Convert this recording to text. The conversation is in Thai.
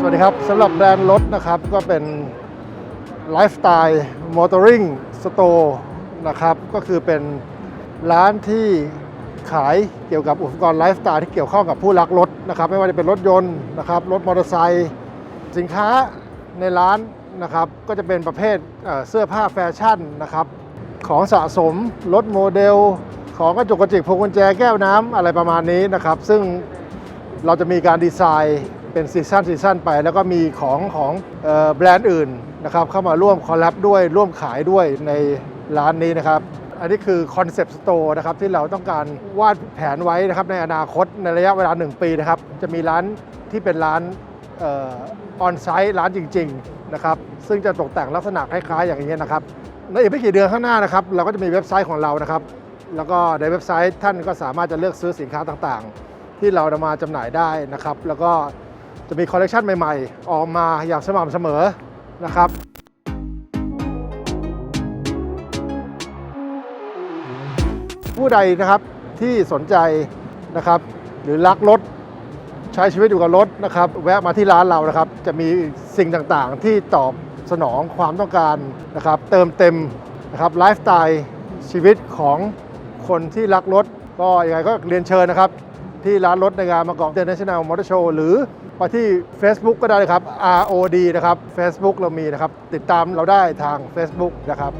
สวัสดีครับสำหรับแบรนด์รถนะครับก็เป็นไลฟ์สไตล์มอเตอร์ริงสโตร์นะครับก็คือเป็นร้านที่ขายเกี่ยวกับอุปกรณ์ไลฟ์สไตล์ที่เกี่ยวข้องกับผู้รักรถนะครับไม่ว่าจะเป็นรถยนต์นะครับรถมอเตอร์ไซค์สินค้าในร้านนะครับก็จะเป็นประเภทเอ่อเสื้อผ้าแฟชั่นนะครับของสะสมรถโมเดล ของกระจุกกระจิกพวงกุญแจแก้วน้ำอะไรประมาณนี้นะครับซึ่งเราจะมีการดีไซน์ เป็นซีซันซีซันไป แล้วก็มีของของแบรนด์อื่นนะครับเข้ามาร่วมคอลแลบด้วยร่วมขายด้วยในร้านนี้นะครับ อันนี้คือคอนเซปต์สโตร์นะครับที่เราต้องการวาดแผนไว้นะครับในอนาคตในระยะเวลา 1 ปีนะครับ จะมีร้านที่เป็นร้านออนไซต์ร้านจริง ๆนะครับ ซึ่งจะตกแต่งลักษณะคล้ายๆ อย่างนี้นะครับในอีกไม่กี่เดือนข้างหน้านะครับ เราก็จะมีเว็บไซต์ของเรานะครับ แล้วก็ในเว็บไซต์ท่านก็สามารถจะเลือกซื้อสินค้าต่างๆ ที่เรานำมาจำหน่ายได้นะครับ แล้วก็ จะมีคอลเลกชันใหม่ๆ ออกมาอย่างสม่ำเสมอนะครับผู้ใดนะครับที่สนใจนะครับหรือรักรถใช้ชีวิตอยู่กับรถนะครับแวะมาที่ร้านเรานะครับ จะมีสิ่งต่างๆที่ตอบสนองความต้องการนะครับเติมเต็มนะครับไลฟ์สไตล์ชีวิตของคนที่รักรถก็ยังไงก็เรียนเชิญนะครับ ที่ร้านรถในงานมากอก International Motor Show หรือไปที่ Facebook ก็ได้ครับ ROD นะครับ Facebook เรามีนะครับ ติดตามเราได้ทาง Facebook นะครับ